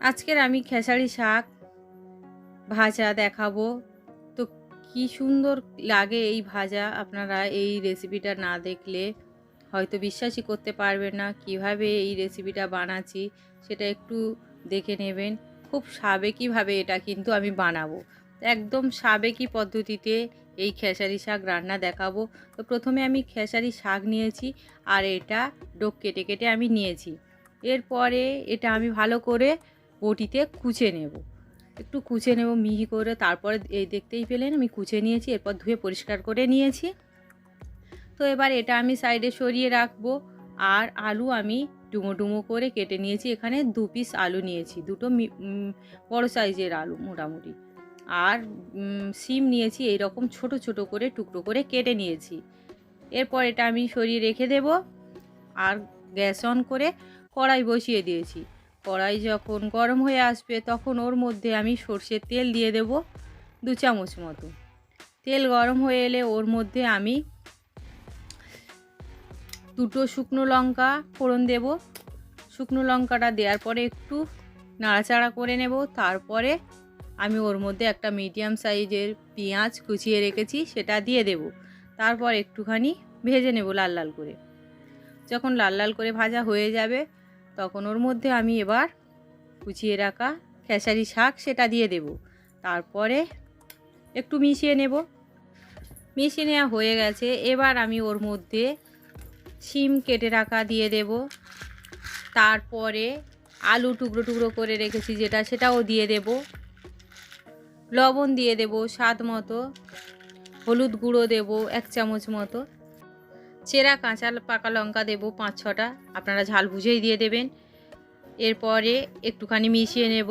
আজকের আমি খেসারি শাক ভাজা দেখাবো। তো কি সুন্দর লাগে এই ভাজা। আপনারা এই রেসিপিটা না দেখলে হয়তো বিশ্বাসই করতে পারবেন না কীভাবে এই রেসিপিটা বানাচ্ছি, সেটা একটু দেখে নেবেন। খুব সাবেকিভাবে এটা কিন্তু আমি বানাবো। একদম সাবেকি পদ্ধতিতে এই খেসারি শাক রান্না দেখাবো। তো প্রথমে আমি খেসারি শাক নিয়েছি আর এটা ডোক কেটে কেটে আমি নিয়েছি। এরপরে এটা আমি ভালো করে বটিতে কুচে নেব। একটু কুচে নেব মিহি করে, তারপরে এই দেখতেই পেলেন আমি কুচে নিয়েছি, এরপর ধুয়ে পরিষ্কার করে নিয়েছি। তো এবার এটা আমি সাইডে সরিয়ে রাখব, আর আলু আমি ডুমো ডুমো করে কেটে নিয়েছি। এখানে দু পিস আলু নিয়েছি, দুটো বড় সাইজের আলু মোটামুটি। আর সিম নিয়েছি এই রকম ছোট ছোট করে, টুকরো করে কেটে নিয়েছি। এরপর এটা আমি সরিয়ে রেখে দেব, আর গ্যাস অন করে কড়াই বসিয়ে দিয়েছি। কড়াই যখন গরম হয়ে আসবে তখন ওর মধ্যে আমি সর্ষের তেল দিয়ে দেব দু চামচ মতো। তেল গরম হয়ে এলে ওর মধ্যে আমি দুটো শুকনো লঙ্কা ফোড়ন দেব। শুকনো লঙ্কাটা দেওয়ার পরে একটু নাড়াচাড়া করে নেব। তারপরে আমি ওর মধ্যে একটা মিডিয়াম সাইজের পেঁয়াজ কুচিয়ে রেখেছি, সেটা দিয়ে দেব। তারপর একটুখানি ভেজে নেব লাল লাল করে। যখন লাল লাল করে ভাজা হয়ে যাবে তখন ওর মধ্যে আমি এবার কুচিয়ে রাখা খেসারি শাক সেটা দিয়ে দেব। তারপরে একটু মিশিয়ে নেব। মিশিয়ে নেওয়া হয়ে গেছে। এবার আমি ওর মধ্যে শিম কেটে রাখা দিয়ে দেব। তারপরে আলু টুকরো টুকরো করে রেখেছি যেটা, সেটাও দিয়ে দেব। লবণ দিয়ে দেব স্বাদ মতো। হলুদ গুঁড়ো দেব এক চামচ মতো। চেরা, কাঁচা, পাকা লঙ্কা দেব পাঁচ, ছটা। আপনারা ঝাল বুঝেই দিয়ে দেবেন। এরপরে একটুখানি মিশিয়ে নেব।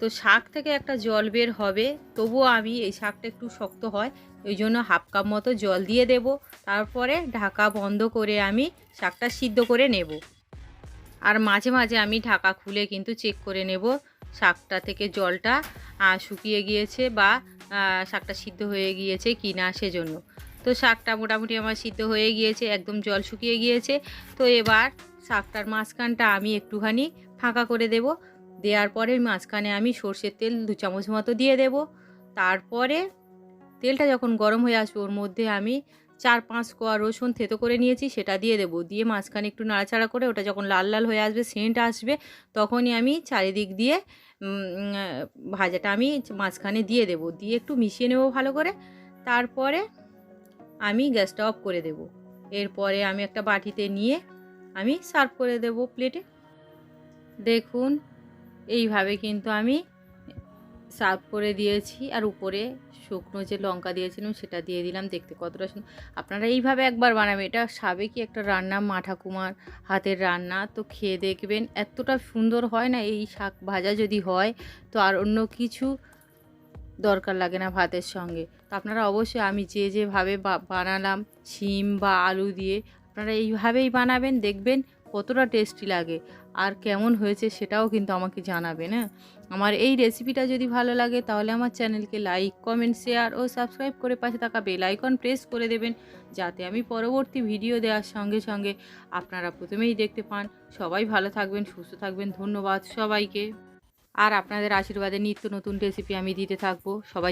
তো শাক থেকে একটা জল বের হবে, তবুও আমি এই শাকটা একটু শক্ত হয়, ওই জন্য হাফ কাপ মতো জল দিয়ে দেব। তারপরে ঢাকা বন্ধ করে আমি শাকটা সিদ্ধ করে নেব। আর মাঝে মাঝে আমি ঢাকা খুলে কিন্তু চেক করে নেব শাকটা থেকে জলটা শুকিয়ে গিয়েছে বা শাকটা সিদ্ধ হয়ে গিয়েছে কি না সেজন্য। তো শাকটা মোটামুটি আমার সিদ্ধ হয়ে গিয়েছে, একদম জল শুকিয়ে গিয়েছে। তো এবার শাকটার মাঝখানটা আমি একটুখানি ফাঁকা করে দেব। দেওয়ার পরে মাঝখানে আমি সর্ষের তেল দু চামচ মতো দিয়ে দেব। তারপরে তেলটা যখন গরম হয়ে আসবে, ওর মধ্যে আমি চার পাঁচ কোয়া রসুন থেতো করে নিয়েছি, সেটা দিয়ে দেবো। দিয়ে মাঝখানে একটু নাড়াচাড়া করে ওটা যখন লাল লাল হয়ে আসবে, সেন্ট আসবে, তখনই আমি চারিদিক দিয়ে ভাজাটা আমি মাঝখানে দিয়ে দেব। দিয়ে একটু মিশিয়ে নেব ভালো করে। তারপরে আমি গ্যাসটা অফ করে দেব। এরপরে আমি একটা বাটিতে নিয়ে আমি সার্ভ করে দেব প্লেটে। দেখুন, এইভাবে কিন্তু আমি সার্ভ করে দিয়েছি। আর উপরে শুকনো যে লঙ্কা দিয়েছিলাম, সেটা দিয়ে দিলাম। দেখতে কতটা সুন্দর আপনারা এইভাবে একবার বানাবেন। এটা সাবেকি একটা রান্না মা ঠাকুমার হাতের রান্না। তো খেয়ে দেখবেন, এতটা সুন্দর হয় না? এই শাক ভাজা যদি হয়, তো আর অন্য কিছু দরকার লাগে না ভাতের সঙ্গে। তো আপনারা অবশ্যই আমি যে যেভাবে বানালাম শিম বা আলু দিয়ে, আপনারা এইভাবেই বানাবেন, দেখবেন কতটা টেস্টি লাগে। আর কেমন হয়েছে সেটাও কিন্তু আমাকে জানাবেন হ্যাঁ? আমার এই রেসিপিটা যদি ভালো লাগে তাহলে আমার চ্যানেলকে লাইক কমেন্ট শেয়ার ও সাবস্ক্রাইব করে পাশে থাকা বেল আইকন প্রেস করে দেবেন, যাতে আমি পরবর্তী ভিডিও দেওয়ার সঙ্গে সঙ্গে আপনারা প্রথমেই দেখতে পান। সবাই ভালো থাকবেন, সুস্থ থাকবেন, ধন্যবাদ সবাইকে। আর আপনাদের আশীর্বাদে নিত্য নতুন রেসিপি আমি দিতে থাকব। সবাই